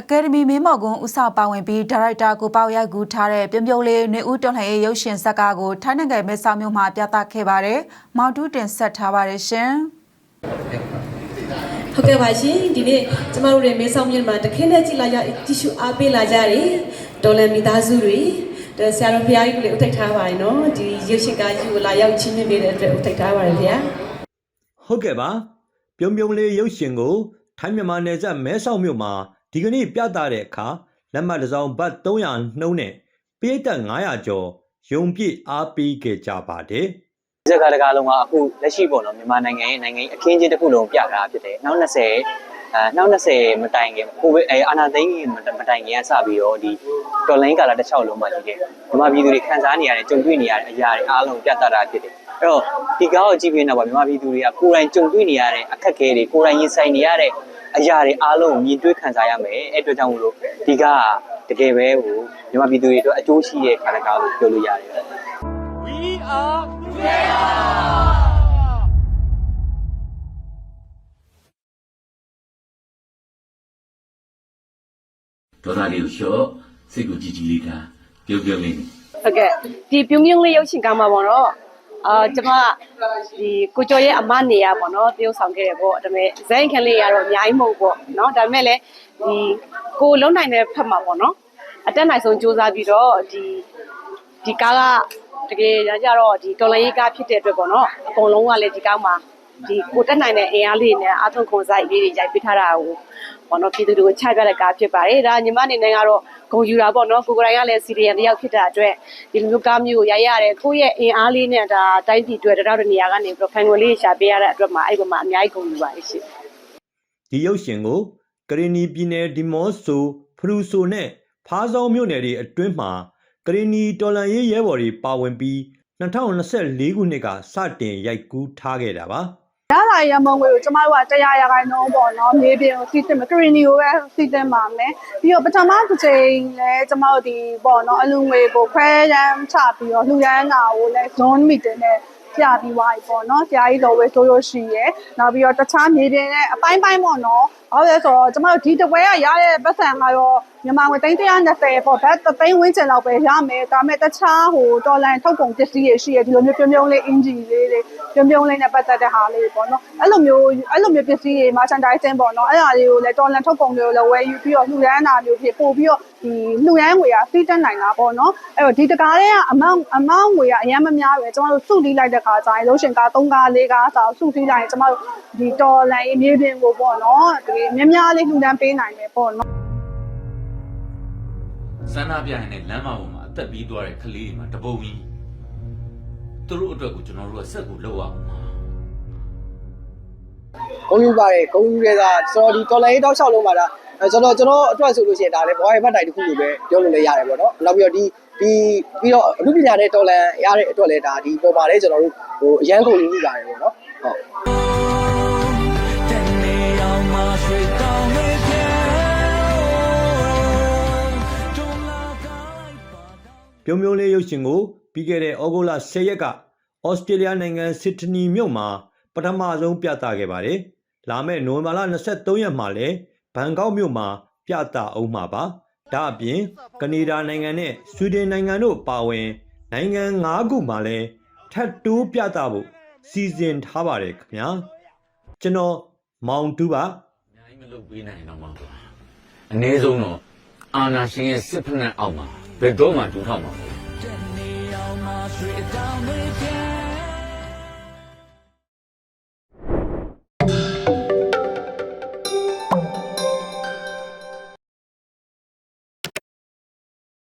အကယ်ဒမီမင်းမော်ကွန်းဦးဆောင်ပါဝင်ပြီးဒါရိုက်တာကိုပေါ့ရိုက်ကူထားတဲ့ပြုံးပြုံးလေးနှွေဦးတော်လှန်ရေးရုပ်ရှင်ဇာတ်ကားကိုထိုင်းနိုင်ငံမဲဆောက်မြို့မှာပြသခဲ့ပါတယ်။မောင်တူးတင်ဆက်ထားပါတယ်ရှင်။ဟုတ်ကဲ့ပါရှင်ဒီနေ့ကျမတို့တွေမဲဆောက်မြို့မှာတခင်းနဲ့ကြည့်လာကြတီရှူအားပေးလာကြတယ်ဒေါ်လာမိသားစုတွေဒါဆရာတော်ဘုရားကြီးကိုလည်းဥထိတ်ထားပါတယ်နော်ဒီရုပ်ရှင်ကားကြီးကိုလာရောက်ချင်းမြင်ပေးတဲ့အတွက်ဥထိတ်ထားပါတယ်ဗျာဟုတ်ကဲ့ပါပြုံးပြုံးလေးရုပ်ရှင်ကိုထိုင်းမြန်မာနယ်စပ်မဲဆောက်မြို့မှာ ဒီကနေ့ပြသတဲ့အခါလက်မှတ်တစ်စောင်ဘတ်300နှုန်းနဲ့ပရိသတ်900ကျော်ယုံပြည့်အားပေးခဲ့ကြပါတယ်ဒီစကားတကားလုံးကအခုလက်ရှိပေါ့နော်မြန်မာနိုင်ငံရဲ့နိုင်ငံရေးအခင်းအကျင်းတစ်ခုလုံးပြထားတာဖြစ်တယ်။နောက်20အဲနောက်20မတိုင်ခင်ကိုဗစ်အဲအာနာသိန်းမတိုင်ခင်ကစပြီးတော့ဒီတော်လိုင်းကာလာတစ်ချောင်းလုံးမှာရှိတယ်။မြန်မာပြည်သူတွေခံစားနေရတဲ့ကြုံတွေ့နေရတဲ့အရာတွေအားလုံးပြသတာဖြစ်တယ်။အဲ့တော့ဒီကားကိုကြည့်ပြီးတော့မြန်မာပြည်သူတွေကကိုယ်တိုင်ကြုံတွေ့နေရတဲ့အခက်အခဲတွေကိုယ်တိုင်ရင်ဆိုင်နေရတဲ့ အရာတွေအားလုံးကိုမြင်တွေ့ခံစားရမယ်။အဲ့အတွက်ကြောင့်မလို့ဒီကားကတကယ်ပဲဟိုမြန်မာပြည်သူတွေအတွက်အကျိုးရှိတဲ့ကာလကားလို့ပြောလို့ရတယ်။ဒေါသလေးကိုလျှော့စိတ်ကိုကြည်ကြည်လေးထားပြုံးပြုံးလေးနဲ့ဟုတ်ကဲ့ဒီပြုံးပြုံးလေးရုပ်ရှင်ကားမှာပေါ့နော် အာကျမဒီကိုကျော်ရဲ့အမနေရပေါ့နော်တရုပ်ဆောင်ခဲ့တယ်ပေါ့ဒါပေမဲ့ဇိုင်းခန်းလေးကတော့အများကြီးမဟုတ်ပေါ့နော်ဒါပေမဲ့လည်းဒီကိုလုံးနိုင်တဲ့ဖက်မှာပေါ့နော်အတက်နိုင်ဆုံးစူးစမ်းပြီးတော့ဒီဒီကားကတကယ်ကြတော့ဒီတော်လိုင်းရေးကားဖြစ်တဲ့အတွက်ပေါ့နော်အကုန်လုံးကလည်းဒီကားမှာ ဒီကိုတက်နိုင်တဲ့အင်အားလေးနဲ့အထုံခွန်ဆိုင်လေးတွေရိုက်ပေးထားတာကိုပေါ့နော်ပြည်သူတွေကိုချပြတဲ့ကားဖြစ်ပါတယ်ဒါညီမအနေနဲ့ကတော့ဂုံယူတာပေါ့နော်ကိုကိုယ်တိုင်ကလည်းစီရီယံတစ်ယောက်ဖြစ်တာအတွက်ဒီလိုမျိုးကားမျိုးကိုရိုက်ရတယ်ကိုယ့်ရဲ့အင်အားလေးနဲ့ဒါတိုင်းပြည်အတွက်တရောက်တဲ့နေရာကနေပြီးတော့ခံငွေလေးရှာပေးရတဲ့အတွက်မှာအဲ့ဒီမှာအများကြီးဂုံယူပါတယ်ရှင်ဒီရုပ်ရှင်ကိုကရင်နီပြည်နယ်ဒီမော့ဆိုဖရူဆိုနဲ့ဖားဆောင်းမြို့နယ်တွေအတွင်းမှာကရင်နီတော်လန်ရေးရဲဘော်တွေပါဝင်ပြီး2024ခုနှစ်ကစတင်ရိုက်ကူးထားခဲ့တာပါ ရလာရမုံငွေကိုကျမတို့ကတရားရခိုင်နှုန်းပေါ့နော်မြေပြင်ကိုစီတင်မယ်ကရီနီကိုပဲစီတင်ပါမယ်ပြီးတော့ပထမတစ်ချိန်လဲကျမတို့ဒီပေါ့နော်အလူငွေကိုခွဲရမ်းချပြီးတော့လှူရမ်းတာကိုလဲ zone meeting နဲ့ ပြပြီးသွားပြီပေါ့နော်ဆရာကြီးတော်ဝဲဆိုလို့ရှိရယ်နောက်ပြီးတော့တခြားမြေပြင်နဲ့အပိုင်းပိုင်းပေါ့နော်ဟုတ်လဲဆိုတော့ကျမတို့ဒီတပွဲကရတဲ့ပတ်စံကတော့မြန်မာငွေ320ပေါ့ဘတ်3သိန်းဝန်းကျင်လောက်ပဲရမယ်ဒါပေမဲ့တခြားဟိုဒေါ်လာထုတ်ကုန်ပစ္စည်းတွေရှိရဒီလိုမျိုးပြုံးပြုံးလေးအင်ဂျီလေးတွေပြုံးပြုံးလေးနဲ့ပတ်သက်တဲ့ဟာလေးပေါ့နော်အဲ့လိုမျိုးအဲ့လိုမျိုးပစ္စည်းတွေ merchandising ပေါ့နော်အဲ့ဒါလေးကိုလည်းဒေါ်လာထုတ်ကုန်တွေကိုလည်းဝယ်ယူပြီးတော့လှူဒန်းတာမျိုးဖြစ်ပို့ပြီးတော့ဒီလှူဒန်းငွေကစီးတက်နိုင်တာပေါ့နော်အဲ့တော့ဒီတကားလေးကအမောင်အမောင်ငွေကအများမများပဲကျမတို့စုတီးလိုက်တဲ့ခါကျရင်လို့ရှင်ကား3ကား4ကားဆိုစုတီးလိုက်ရင်ကျမတို့ဒီဒေါ်လာရေးမြေပြင်ကိုပေါ့နော်ဒီများများလေးလှူဒန်းပေးနိုင်တယ်ပေါ့နော်စန္ဒပြရင်လည်းလမ်းမပေါ်မှာအသက်ပြီးသွားတဲ့ကလေးတွေမှာတပုံကြီးသူတို့အတွက်ကိုကျွန်တော်တို့ကဆက်ကိုလောက်အောင်ပါဂုံယူပါတယ်ဂုံယူရဲတာကျွန်တော်ဒီတော်လိုင်းတောက်လျှောက်လုံးပါတာအဲကျွန်တော်ကျွန်တော်အတွက်ဆိုလို့ရှိရင်ဒါလည်းဘွားရဲ့ဘတ်တိုင်တစ်ခုလိုပဲပြောလို့လည်းရတယ်ပေါ့နော်နောက်ပြီးတော့ဒီ ဒီပြီးတော့အမှုပညာနဲ့တော်လန်ရတဲ့အတွက်လည်းဒါဒီပေါ်မှာလည်းကျွန်တော်တို့ဟိုအရန်ဂုံယူကြတယ်ပေါ့နော်ဟုတ်ပြုံးပြုံးလေးရုပ်ရှင်ကိုပြီးခဲ့တဲ့ဩဂုတ်လ10ရက်ကဩစတြေးလျနိုင်ငံစစ်ဒနီမြို့မှာပထမဆုံးပြသခဲ့ပါတယ်။လာမယ့်နိုဝင်ဘာလ23ရက်မှာလည်းဘန်ကောက်မြို့မှာပြသအောင်မှာပါ။ ဒါအပြင်ကနေဒါနိုင်ငံနဲ့ဆွီဒင်နိုင်ငံတို့ပါဝင် နိုင်ငံ၅ခုမှာလည်းထပ်တိုးပြသဖို့စီစဉ်ထားပါတယ်ခင်ဗျာ။ကျွန်တော်မောင်တူပါအများကြီးမလုပ်ပေးနိုင်တော့မှာပါအနည်းဆုံးတော့အာနာရှင်ရဲ့စစ်ဖက်နဲ့အောက်မှာဘယ်တော့မှဒူးထောက်မှာမဟုတ်ဘူး